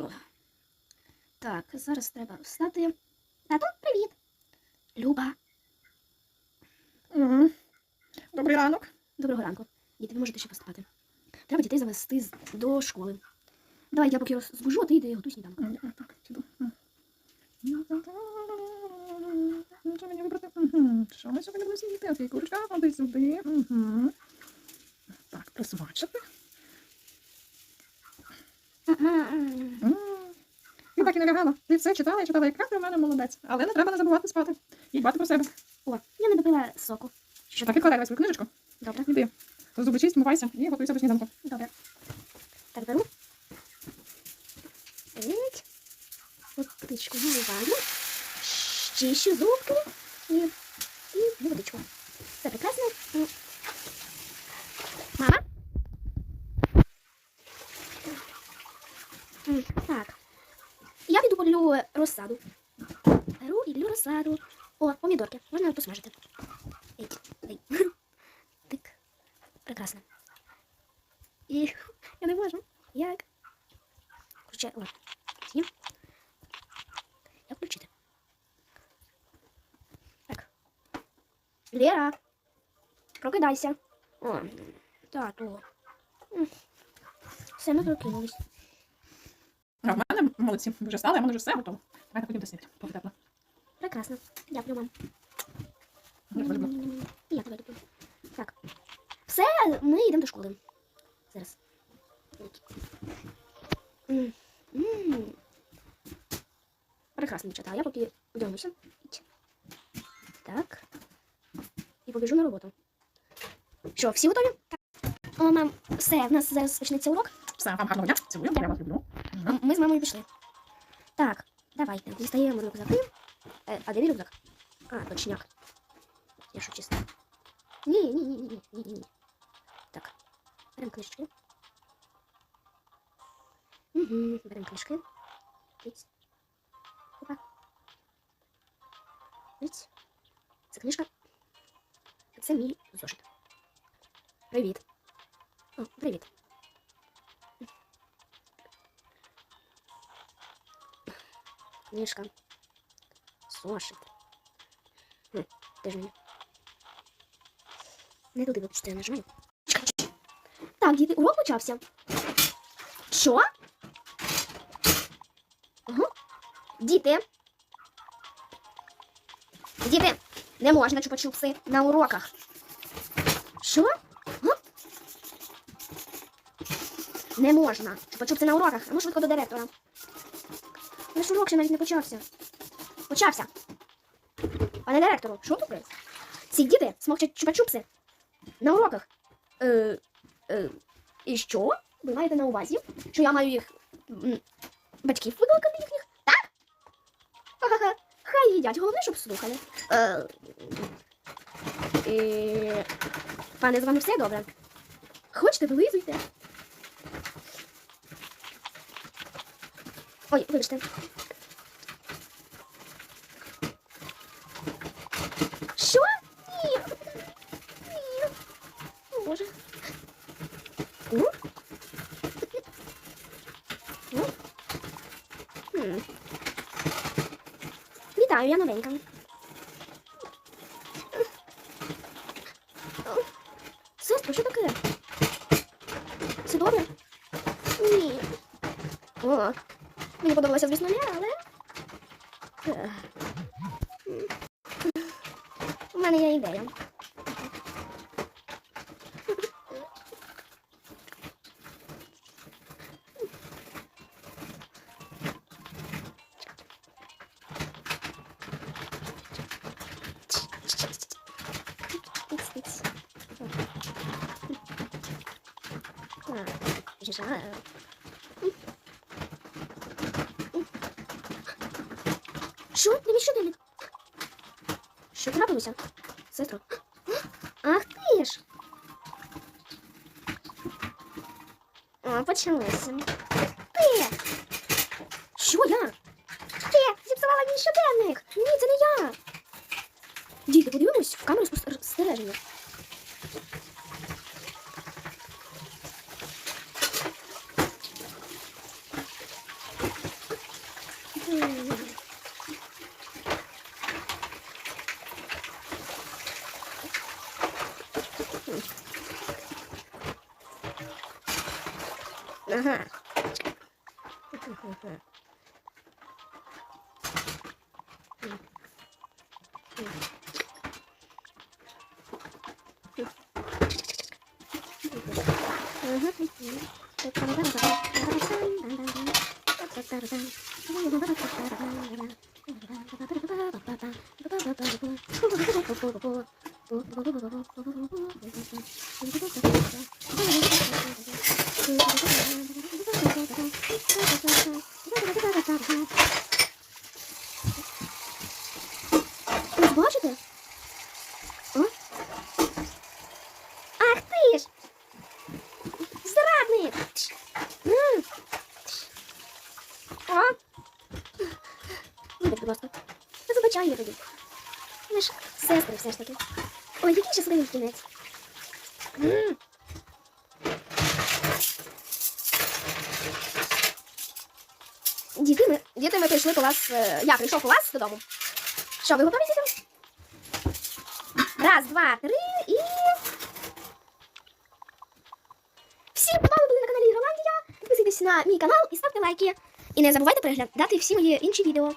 О. Так, зараз треба встати. Тато, привіт. Люба, Мгм. Добрий ранок. доброго ранку. Діти, ви можете ще поспати. Треба дітей завести до школи. Давай я поки розбужу, а ти йди готуй сніданок. М, Так, піду. Що мені вибрати? Що ми сьогодні будемо снідати? Окей, курочка, ходи сюди. Так, присмачити. Ти так і не лягала. Ти все читала і читала, яка ти в мене молодець. Але не треба не забувати спати. І дбати про себе. О, я не допила соку. Що так, відкладай свою книжечку. Добре, Іди. Зуби чисть, мивайся і готуйся до сніданку. добре. Так, беру. Еть. Водичку наливаю. Чищу зубки і, і водичку. Все прекрасно. М. Мама? М, Так. Я піду полю розсаду. Беру і лю розсаду. О, помідорки. Можна посмажити. Ей, ей. Тик. Прекрасно. І я не можу. Як? Включай. О. Є? Як включити? Так. Лера. Прокидайся. О, тату. Все, ми прокинулись. А в мене молодці. Вже стали, а в мене вже все готово. Давайте ходімо до снідати. Поки тепло. Прекрасно. Дякую вам. Я тебе люблю. І я тебе люблю. Так. Все, ми йдемо до школи. Зараз. М, м. Прекрасно, дівчата. А я поки одягнуся. Так. І побіжу на роботу. Що, всі готові? Так. О, мам, все, в нас зараз почнеться урок. Все, вам гарного дня. Цілую, я вас люблю. А Ми з мамою пішли. Так, давайте. Дістаємо рюкзаки. Е, а де мій рюкзак? А, точняк. Я що чисто. Ні, ні, ні, ні, ні, ні, ні. Так. Беремо книжечки. Угу, беремо книжки. Риць. Опа. Риць. Це книжка. А це мій зошит. Привіт. О, привіт. Книжка. Зошит. Хм, ж він? Не туди випустити, я нажимаю. Так, діти, урок почався. Що? Ага. Діти. Діти, не можна чупа-чупси на уроках. Що? Ага. Не можна. Чупа-чупси на уроках. А ну швидко до директора. Наш урок ще навіть не почався. Почався. Пане директору, що тут? Ці діти смокчать чупа-чупси на уроках. Е, е, і що? Ви маєте на увазі, що я маю їх батьків викликати їхніх? Так? Ха-ха-ха. Хай їдять, головне, щоб слухали. Е, і... Пане, з вами все добре? Хочете, вилизуйте. Ой, вибачте. Що? Ні. Ні. Боже. Ну? Ну? М. Вітаю, я новенька. О, Сестро, що таке? Все добре? Ні. О, мені подобалося, звісно, не, але. Ех. М. У мене є ідея. Ікс-ікс. А, жижа. Що? Привіт, щоденник. Що трапилося? Сестро. Ах ти ж. О, почалося. Ти! Що я? Ти зіпсувала мій щоденник! Ні, це не я! Діти, подивимось в камеру спостереження. ただただただ Ось бачите? О? Ах ти ж! Зрадник! О! Вибач, будь ласка. Забачай я тобі. Ми ж сестри все ж таки. Ой, який щасливий кінець. М. Діти, ми, діти, ми прийшли по вас. е, Я прийшов по вас додому. Що, ви готові діти? Раз, два, три і. Всі з були на каналі Ірландія. Підписуйтесь на мій канал і ставте лайки. І не забувайте переглядати всі мої інші відео.